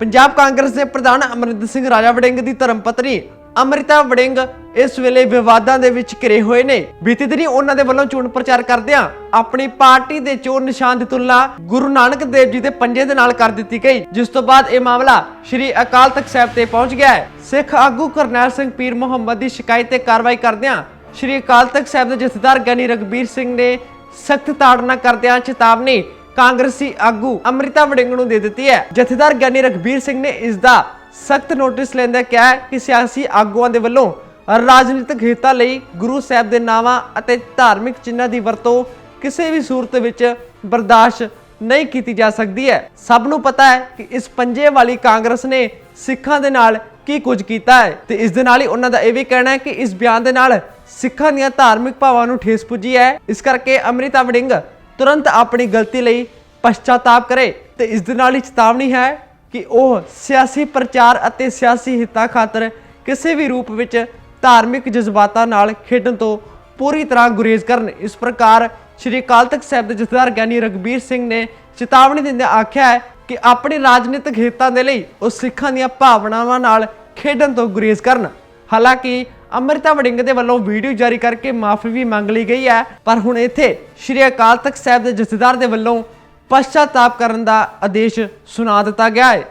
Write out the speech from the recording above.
ਪੰਜਾਬ ਕਾਂਗਰਸ ਦੇ ਪ੍ਰਧਾਨ ਅਮਰਿੰਦਰ ਸਿੰਘ ਰਾਜਾ ਵੜਿੰਗ ਦੀ ਧਰਮ ਪਤਨੀ ਅਮ੍ਰਿਤਾ ਵੜਿੰਗ ਇਸ ਵੇਲੇ ਵਿਵਾਦਾਂ ਦੇ ਵਿੱਚ ਘਿਰੇ ਹੋਏ ਨੇ। ਬੀਤੀ ਦਿਨੀ ਉਹਨਾਂ ਦੇ ਵੱਲੋਂ ਚੋਣ ਪ੍ਰਚਾਰ ਕਰਦਿਆਂ ਆਪਣੀ ਪਾਰਟੀ ਦੇ ਚੋਣ ਨਿਸ਼ਾਨ ਦੀ ਤੁਲਨਾ ਗੁਰੂ ਨਾਨਕ ਦੇਵ ਜੀ ਦੇ ਪੰਜੇ ਦੇ ਨਾਲ ਕਰ ਦਿੱਤੀ ਗਈ, ਜਿਸ ਤੋਂ ਬਾਅਦ ਇਹ ਮਾਮਲਾ ਸ਼੍ਰੀ ਅਕਾਲ ਤਖਤ ਸਾਹਿਬ ਤੇ ਪਹੁੰਚ ਗਿਆ ਹੈ। ਸਿੱਖ ਆਗੂ ਕਰਨੈਲ ਸਿੰਘ ਪੀਰ ਮੁਹੰਮਦ ਦੀ ਸ਼ਿਕਾਇਤ ਤੇ ਕਾਰਵਾਈ ਕਰਦਿਆਂ ਸ਼੍ਰੀ ਅਕਾਲ ਤਖਤ ਸਾਹਿਬ ਦੇ ਜਥੇਦਾਰ ਗਿਆਨੀ ਰਗਬੀਰ ਸਿੰਘ ਨੇ ਸਖਤ ਤਾੜਨਾ ਕਰਦਿਆਂ ਚੇਤਾਵਨੀ ਕਾਂਗਰਸੀ ਆਗੂ। ਅਮ੍ਰਿਤਾ ਵੜਿੰਗ ਨੂੰ ਦੇ ਦਿੱਤੀ ਹੈ। ਜਥੇਦਾਰ ਗਿਆਨੀ ਰਗਬੀਰ ਸਿੰਘ ਨੇ ਇਸ ਦਾ ਸਖਤ ਨੋਟਿਸ ਲੈਂਦਾ ਕਿਹਾ ਕਿ ਸਿਆਸੀ ਆਗੂਆਂ ਦੇ ਵੱਲੋਂ ਰਾਜਨੀਤਿਕ ਹਿੱਤਾਂ ਲਈ ਗੁਰੂ ਸਾਹਿਬ ਦੇ ਨਾਵਾਂ ਅਤੇ ਧਾਰਮਿਕ ਚਿੰਨ੍ਹਾਂ ਦੀ ਵਰਤੋਂ ਕਿਸੇ ਵੀ ਸੂਰਤ ਵਿੱਚ ਬਰਦਾਸ਼ਤ ਨਹੀਂ ਕੀਤੀ ਜਾ ਸਕਦੀ ਹੈ। ਸਭ ਨੂੰ ਪਤਾ ਹੈ ਕਿ ਇਸ ਪੰਜੇ ਵਾਲੀ ਕਾਂਗਰਸ ਨੇ ਸਿੱਖਾਂ ਦੇ ਨਾਲ ਕੀ ਕੁਝ ਕੀਤਾ ਹੈ ਤੇ ਇਸ ਦੇ ਨਾਲ ਹੀ ਉਹਨਾਂ ਦਾ ਇਹ ਵੀ ਕਹਿਣਾ ਹੈ ਕਿ ਇਸ ਬਿਆਨ ਦੇ ਨਾਲ ਸਿੱਖਾਂ ਦੀਆਂ ਧਾਰਮਿਕ ਭਾਵਾਂ ਨੂੰ ਠੇਸ ਪੁੱਜੀ ਹੈ। ਇਸ ਕਰਕੇ ਅਮ੍ਰਿਤਾ ਵੜਿੰਗ ਤੁਰੰਤ ਆਪਣੀ ਗਲਤੀ ਲਈ ਪਛਤਾਤਾਪ ਕਰੇ ਤੇ ਇਸ ਦੇ ਨਾਲ ਹੀ ਚੇਤਾਵਨੀ ਹੈ ਕਿ ਉਹ ਸਿਆਸੀ ਪ੍ਰਚਾਰ ਅਤੇ ਸਿਆਸੀ ਹਿੱਤਾਂ ਖਾਤਰ ਕਿਸੇ ਵੀ ਰੂਪ ਵਿੱਚ ਧਾਰਮਿਕ ਜਜ਼ਬਾਤਾਂ ਨਾਲ ਖੇਡਣ ਤੋਂ ਪੂਰੀ ਤਰ੍ਹਾਂ ਗੁਰੇਜ਼ ਕਰਨ। ਇਸ ਪ੍ਰਕਾਰ ਸ਼੍ਰੀ ਅਕਾਲ ਤਖਤ ਸਾਹਿਬ ਦੇ ਜਥੇਦਾਰ ਗਿਆਨੀ ਰਗਬੀਰ ਸਿੰਘ ਨੇ ਚੇਤਾਵਨੀ ਦਿੰਦਿਆਂ ਆਖਿਆ ਹੈ ਕਿ ਆਪਣੇ ਰਾਜਨੀਤਿਕ ਹਿੱਤਾਂ ਦੇ ਲਈ ਉਹ ਸਿੱਖਾਂ ਦੀਆਂ ਭਾਵਨਾਵਾਂ ਨਾਲ ਖੇਡਣ ਤੋਂ ਗੁਰੇਜ਼ ਕਰਨ। ਹਾਲਾਂਕਿ ਅਮ੍ਰਿਤਾ ਵੜਿੰਗ ਦੇ ਵੱਲੋਂ ਵੀਡੀਓ ਜਾਰੀ ਕਰਕੇ ਮਾਫੀ ਵੀ ਮੰਗ ਲਈ ਗਈ ਹੈ। ਪਰ ਹੁਣ ਇੱਥੇ ਸ਼੍ਰੀ ਅਕਾਲ ਤਖਤ ਸਾਹਿਬ ਦੇ ਜਥੇਦਾਰ ਦੇ ਵੱਲੋਂ ਪਛਤਾਤਾਪ ਕਰਨ ਦਾ ਆਦੇਸ਼ ਸੁਣਾ ਦਿੱਤਾ ਗਿਆ ਹੈ।